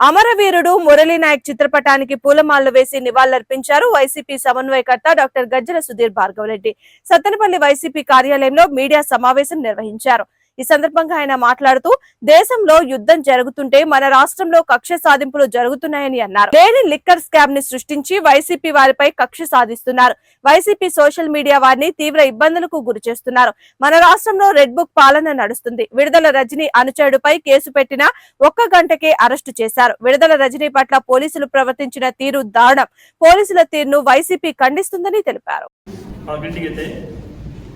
అమరవీరుడు మురళీనాయక్ చిత్రపటానికి పూలమాలలు వేసి నివాళులర్పించారు. వైసీపీ సమన్వయకర్త డాక్టర్ గజ్జల సుధీర్ భార్గవరెడ్డి. సత్తెనపల్లి వైసీపీ కార్యాలయంలో మీడియా సమావేశం నిర్వహించారు. ఈ సందర్భంగా ఆయన మాట్లాడుతూ దేశంలో యుద్ధం జరుగుతుంటే మన రాష్ట్రంలో కక్ష సాధింపులు జరుగుతున్నాయని అన్నారు. లేని లిక్కర్ స్కామ్ని సృష్టించి వైసీపీ వారిపై కక్ష సాధిస్తున్నారు. వైసీపీ సోషల్ మీడియా వారిని తీవ్ర ఇబ్బందులకు గురి చేస్తున్నారు. మన రాష్ట్రంలో రెడ్ బుక్ పాలన నడుస్తుంది. విడుదల రజనీ అనుచరుడిపై కేసు పెట్టిన ఒక్క గంటకే అరెస్టు చేశారు. విడుదల రజనీ పట్ల పోలీసులు ప్రవర్తించిన తీరు దారుణం. పోలీసుల తీరును వైసీపీ ఖండిస్తుందని తెలిపారు.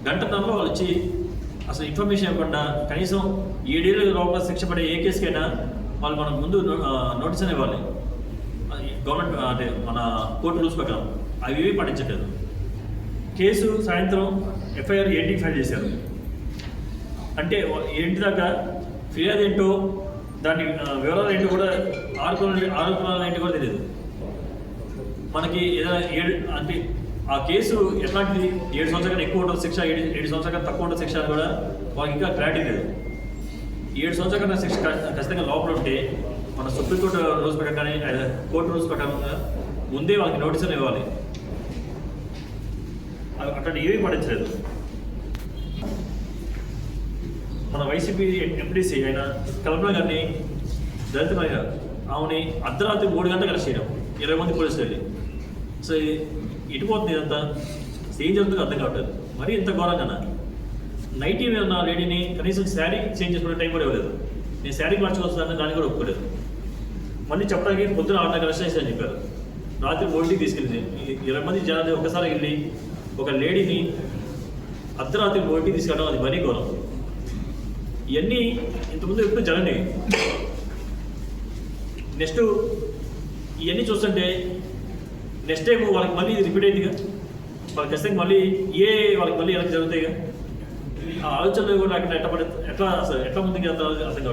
గంటన్నరలో వచ్చి అసలు ఇన్ఫర్మేషన్ ఇవ్వకుండా కనీసం ఏడేళ్ళ లోపల శిక్ష పడే ఏ కేసుకైనా వాళ్ళు మనకు ముందు నో- నోటీస్ అని ఇవ్వాలి. గవర్నమెంట్ అంటే మన కోర్టు రూల్స్ ప్రకారం. అవి ఇవి పాటించట్లేదు. కేసు సాయంత్రం ఎఫ్ఐఆర్ ఏంటి ఫైల్ చేశారు. అంటే ఏంటి దాకా? ఫిర్యాదు ఏంటో దాని వివరాలు ఏంటో కూడా ఆరోపణలు ఆరోపణలు ఏంటో కూడా తెలియదు. మనకి ఏదైనా ఏడు అంటే ఆ కేసు ఎట్లాంటిది? ఏడు సంవత్సరాలు ఎక్కువ ఉంటుంది శిక్ష ఏడు ఏడు సంవత్సరాలు తక్కువ ఉంటుంది శిక్ష కూడా వాళ్ళకి ఇంకా క్లారిటీ లేదు. ఏడు సంవత్సరాల శిక్ష ఖచ్చితంగా లోపల ఉంటే మన సుప్రీంకోర్టు రూల్స్ ప్రకారం కానీ కోర్టు రూల్స్ ప్రకారంగా ముందే వాళ్ళకి నోటీసులు ఇవ్వాలి. అ- ఏమీ పడించలేదు మన వైసీపీ ఎంపీడీసీ ఆయన కల్పన గారిని దళిత మహిళ ఆమెని అర్ధరాత్రి మూడు గంటలు కలిసి చేయడం. ఇరవై మంది పోలీసులు వెళ్ళి. సో ఇటుపోతుంది ఇదంతా. ఏం జరుగుతుందో అర్థం కావట్లేదు. మరి ఇంత ఘోరంగా నైటీ మీద ఉన్న లేడీని కనీసం శారీ చేంజ్ చేసుకునే టైం కూడా ఇవ్వలేదు. నేను శారీ మార్చుకోవచ్చుదని దాన్ని కూడా ఒప్పుకోలేదు. మళ్ళీ చెప్పడానికి పొద్దున ఆరున్నర అరెస్ట్ అని చెప్పారు. రాత్రి మూడింటికి తీసుకెళ్ళింది. ఇరవై మంది జనాలు ఒకసారి వెళ్ళి ఒక లేడీని అర్ధరాత్రి మూడింటికి తీసుకెళ్ళడం అది మరీ ఘోరం. ఇవన్నీ ఇంతకుముందు ఎప్పుడు జరగని నెక్స్ట్ ఇవన్నీ చూస్తుంటే నెక్స్ట్ టైం వాళ్ళకి మళ్ళీ ఇది రిపీట్ అయిందిగా వాళ్ళకి ఖచ్చితంగా మళ్ళీ ఏ వాళ్ళకి మళ్ళీ ఎలా జరుగుతాయిగా ఆ ఆలోచనలో కూడా అక్కడ ఎట్లా ఎట్లా అసలు ఎట్లా ముందుకు వెళ్తారో అర్థం